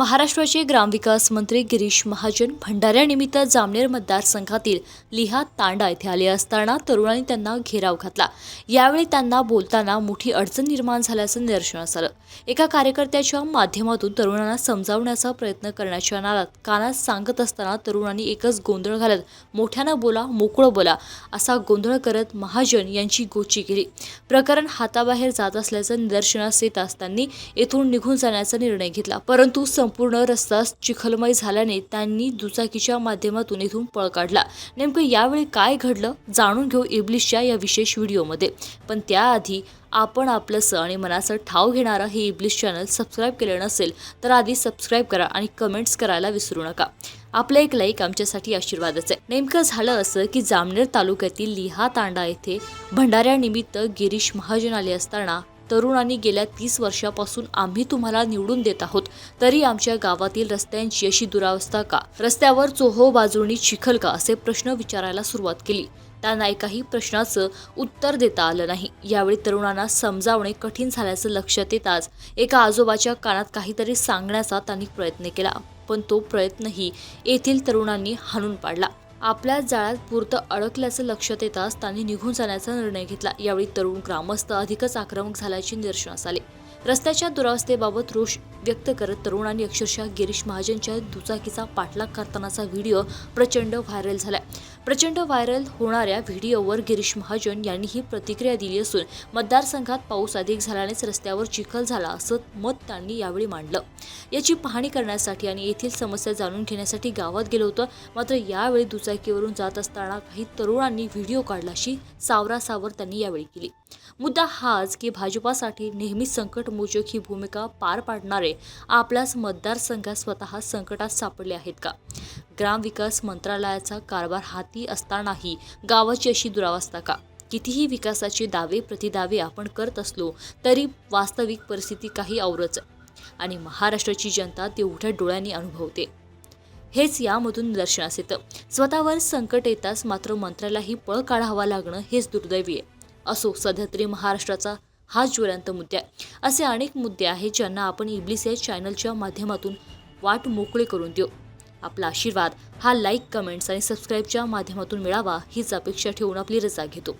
महाराष्ट्राचे ग्रामविकास मंत्री गिरीश महाजन भंडाऱ्यानिमित्त जामनेर मतदारसंघातील लिहा तांडा येथे आले असताना तरुणांनी त्यांना घेराव घातला. यावेळी त्यांना बोलताना मोठी अडचण निर्माण झाल्याचं निदर्शनास आलं. एका कार्यकर्त्याच्या माध्यमातून तरुणांना समजावण्याचा प्रयत्न करण्याच्या नादात कानात सांगत असताना तरुणांनी एकच गोंधळ घालत मोठ्यानं बोला मोकळं बोला असा गोंधळ करत महाजन यांची गोची केली. प्रकरण हाताबाहेर जात असल्याचं निदर्शनास येताच त्यांनी येथून निघून जाण्याचा निर्णय घेतला. परंतु संपूर्ण रस्ता चिखलमय झाल्याने त्यांनी दुचाकीच्या माध्यमातून इथून पळ काढला. नेमकं यावेळी काय घडलं जाणून घेऊ इब्लिशच्या या विशेष व्हिडिओमध्ये. पण त्याआधी आपण आपलंसं आणि मनाचं ठाव घेणारं हे इब्लिश चॅनल सबस्क्राईब केलं नसेल तर आधी सबस्क्राईब करा आणि कमेंट्स करायला विसरू नका. आपलं एक लाईक आमच्यासाठी आशीर्वादच आहे. नेमकं झालं असं की जामनेर तालुक्यातील लिहा तांडा येथे भंडाऱ्यानिमित्त गिरीश महाजन आले असताना तरुणांनी गेल्या तीस वर्षापासून आम्ही तुम्हाला निवडून देत आहोत. तरी आमच्या गावातील रस्त्यांची अशी दुरावस्था का? रस्त्यावर चोहो बाजूनी चिखल का? असे प्रश्न विचारायला सुरुवात केली. त्यांना एकाही प्रश्नाचं उत्तर देता आलं नाही. यावेळी तरुणांना समजावणे कठीण झाल्याचं लक्षात येताच एका आजोबाच्या कानात काहीतरी सांगण्याचा त्यांनी प्रयत्न केला. पण तो प्रयत्नही येथील तरुणांनी हाणून पाडला. आपल्या जाळ्यात पुरतं अडकल्याचं लक्षात येताच त्यांनी निघून जाण्याचा निर्णय घेतला. यावेळी तरुण ग्रामस्थ अधिकच आक्रमक झाल्याचे निदर्शनास आले. रस्त्याच्या दुरावस्थेबाबत रोष व्यक्त करत तरुणांनी अक्षरशः गिरीश महाजनच्या दुचाकीचा पाठलाग करतानाचा व्हिडिओ प्रचंड व्हायरल झालाय. प्रचंड व्हायरल होणाऱ्या व्हिडिओवर गिरीश महाजन यांनी ही प्रतिक्रिया दिली असून मतदारसंघात पाऊस अधिक झाल्यानेच रस्त्यावर चिखल झाला असं मत त्यांनी यावेळी मांडलं. याची पाहणी करण्यासाठी आणि येथील समस्या जाणून घेण्यासाठी गावात गेलो होतं मात्र यावेळी दुचाकीवरून जात असताना काही तरुणांनी व्हिडिओ काढला अशी सावरासावर त्यांनी यावेळी केली. मुद्दा हाच की भाजपासाठी नेहमी संकटमोचक ही भूमिका पार पाडणारे आपल्याच मतदारसंघात स्वतः संकटात सापडले आहेत का? ग्रामविकास मंत्रालयाचा कारभार हाती असतानाही गावाची अशी दुरावस्था का? कितीही विकासाचे दावे प्रतिदावे आपण करत असलो तरी वास्तविक परिस्थिती काही औरच आणि महाराष्ट्राची जनता तेवढ्या डोळ्यांनी अनुभवते. हेच यामधून निदर्शनास येतं. स्वतःवर संकट येताच मात्र मंत्र्यालाही पळ काढावा लागणं हेच दुर्दैवी आहे. असो सध्या तरी महाराष्ट्राचा हा ज्वलंत मुद्दे आहे. असे अनेक मुद्दे आहेत ज्यांना आपण इब्लिस या चॅनलच्या माध्यमातून वाट मोकळे करून देऊ. आपला आशीर्वाद हा लाईक कमेंट्स आणि सबस्क्राईबच्या माध्यमातून मिळावा हीच अपेक्षा ठेवून आपली रजा घेतो.